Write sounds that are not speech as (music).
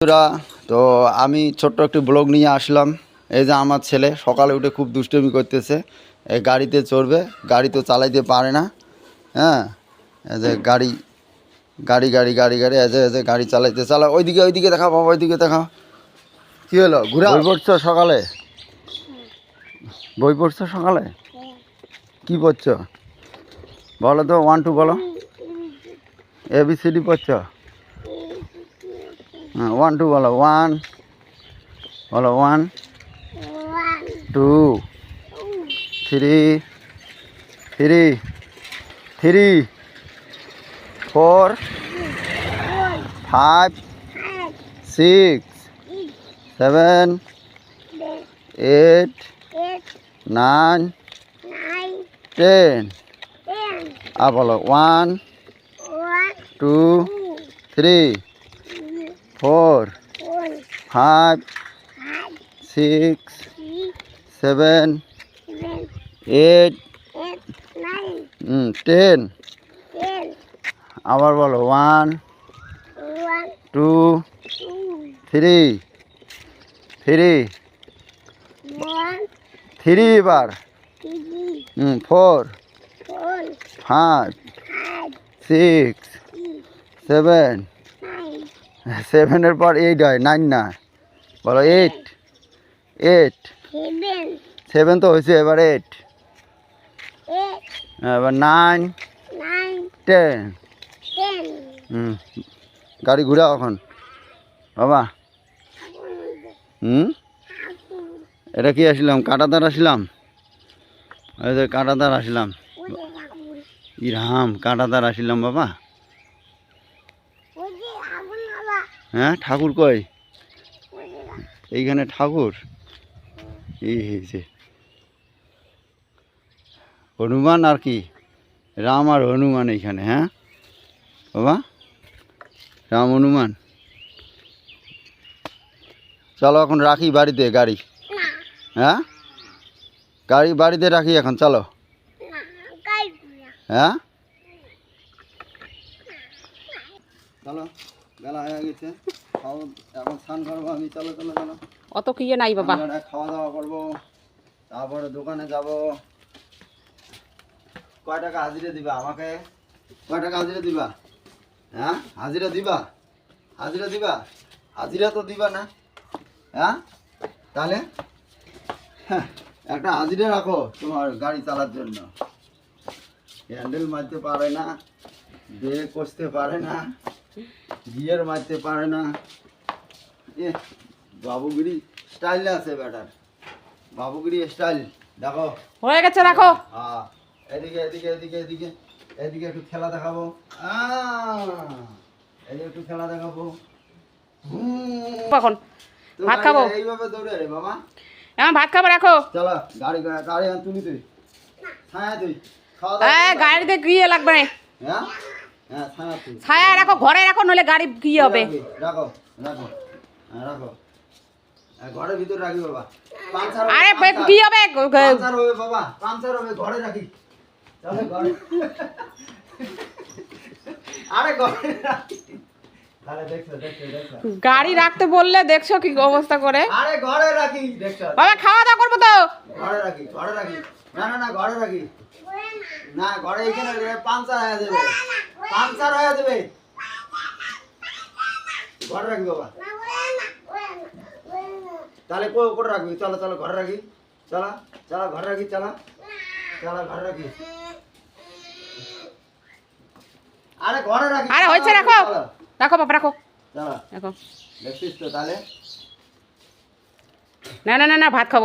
বন্ধুরা, তো আমি ছোট্ট একটি ব্লগ নিয়ে আসলাম। এই যে আমার ছেলে সকালে উঠে খুব দুষ্টমি করতেছে। এই গাড়িতে চড়বে, গাড়ি তো চালাইতে পারে না। হ্যাঁ এই যে গাড়ি গাড়ি গাড়ি গাড়ি গাড়ি, এই যে গাড়ি চালাইতে, চালা, ওইদিকে ওইদিকে দেখা বাবা, ওইদিকে দেখা কী হলো, ঘুরা? বই পড়ছো সকালে? বই পড়ছো সকালে? কি পড়ছো? বলো তো ওয়ান টু বলো। এবিসিডি পড়ছো? ওয়ান টু বলো ওয়ান বলো one two three three three four five six seven eight nine ten আর বলো one two three four five six seven eight ten. আবার বলো one two three three. Three এবার হুম four five six seven সেভেনের পর eight হয় nine না। বলো এইট এইট সেভেন তো হয়েছে এবার এইট এবার নাইন টেন হুম। গাড়ি ঘুরাও এখন। বাবা। হুম? এটা কি আসলাম? কাটাতার আসলাম? এই যে কাটাতার আসলাম। ইরাম কাটাতার আসলাম বাবা। হ্যাঁ ঠাকুর কয় এইখানে ঠাকুর? এই হয়েছে হনুমান আর কি? রাম আর হনুমান এইখানে হ্যাঁ? বাবা রাম হনুমান। চলো এখন রাখি বাড়িতে গাড়ি। হ্যাঁ? গাড়ি বাড়িতে রাখি এখন চলো। হ্যাঁ? চলো। বেলা হয়ে গেছে। খাও এখন স্নান করব আমি চলো চলো চলো। অত কি নাই বাবা? খাওয়া দাওয়া করব তারপরে দোকানে যাব। কয় টাকা হাজিরা দিবা আমাকে? কয় টাকা হাজিরা দিবা? হ্যাঁ? হাজিরা দিবা? হাজিরা দিবা? হাজিরা তো দিবা না। হ্যাঁ? তাহলে? হ্যাঁ, (laughs) একটা হাজিরা রাখো তোমার গাড়ি চালার জন্য। হ্যান্ডেল মারতে পারে না ব্রেক কষতে পারে না। গিয়ার মারতে পারে না। এ বাবুগিরি স্টাইল আছে ব্যাটার। বাবুগিরি স্টাইল দেখো। হয়ে গেছে রাখো। হ্যাঁ এদিকে এদিকে এদিকে এদিকে এদিকে একটু খেলা দেখাবো। আহ, এদিকে একটু খেলা দেখাবো। হুম। কখন ভাত খাব। এইভাবে দৌড়ে রে বাবা। এখন ভাত খাব রাখো। চলো গাড়ি গাড়ি আন তুলি তুই। ছায়া তুই। খাওয়া হ্যাঁ দাওয়া গাড়িতে গিয়ে লাগবে। হ্যাঁ হ্যাঁ? ছায়া তুই রাখো ঘরে রাখো নলে গাড়ি কি হবে? রাখো রাখো হ্যাঁ রাখো। হ্যাঁ, ঘরের ভিতরে রাখি বাবা। হবে, আরে কি হবে? পাঞ্চার বাবা পাঞ্চার হবে ঘরে রাখি। চলে ঘরে আরে ঘরে রাখি। গাড়ি রাখতে বললে দেখছ কি অবস্থা করে? আরে ঘরে রাখি দেখছ। বাবা খাওয়া দাওয়া করব তো। ঘরে রাখি ঘরে রাখি। না না না ঘরে রাখি। না ঘরে এখানে পাঞ্চার হয়ে যাবে। পাঞ্চার হয়ে যাবে। ঘরে রাখি বাবা। তাহলে কো করে রাখবি। চলো চলো ঘরে রাখি। চলো চলো ঘরে রাখি চলো। চলো ঘরে রাখি। আরে ঘরে রাখি। আরে হয়েছে রাখো। রাখো বাবা রাখো। চলো। রাখো। দেখছিস তো তাহলে? না না না না ভাত খাব।